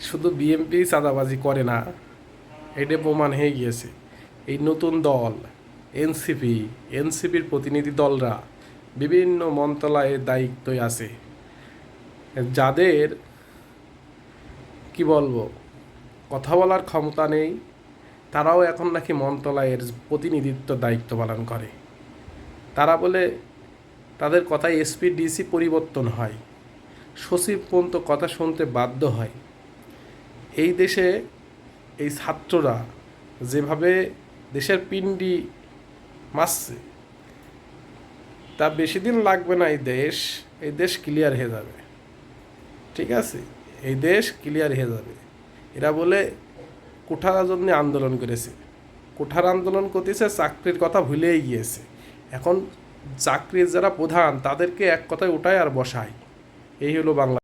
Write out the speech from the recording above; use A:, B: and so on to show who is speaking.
A: শুধু বিএমপি চাঁদাবাজি করে না এটা প্রমাণ হয়ে গিয়েছে। এই নতুন দল এনসিপি এনসিপির প্রতিনিধি দলরা বিভিন্ন মন্ত্রণালয়ের দায়িত্বে আছে। যাদের, কি বলব, কথা বলার ক্ষমতা নেই, তারাও এখন নাকি মন্ত্রণালয়ের প্রতিনিধিত্ব দায়িত্ব পালন করে। তারা বলে তাদের কথায় এসপি ডিসি পরিবর্তন হয়। সচিব পর্যন্ত কথা শুনতে বাধ্য হয়। এই দেশে এই ছাত্ররা যেভাবে দেশের পিণ্ডি মারছে, তা বেশি দিন লাগবে না এই দেশ এই দেশ ক্লিয়ার হয়ে যাবে। ঠিক আছে? এই দেশ ক্লিয়ার হয়ে যাবে। এরা বলে, কোঠার জন্য আন্দোলন করেছে। কোঠার আন্দোলন করতেছে, চাকরির কথা ভুলেই গিয়েছে। এখন চাকরির যারা প্রধান, তাদেরকে এক কথায় ওঠায় আর বসায়। এই হলো বাংলা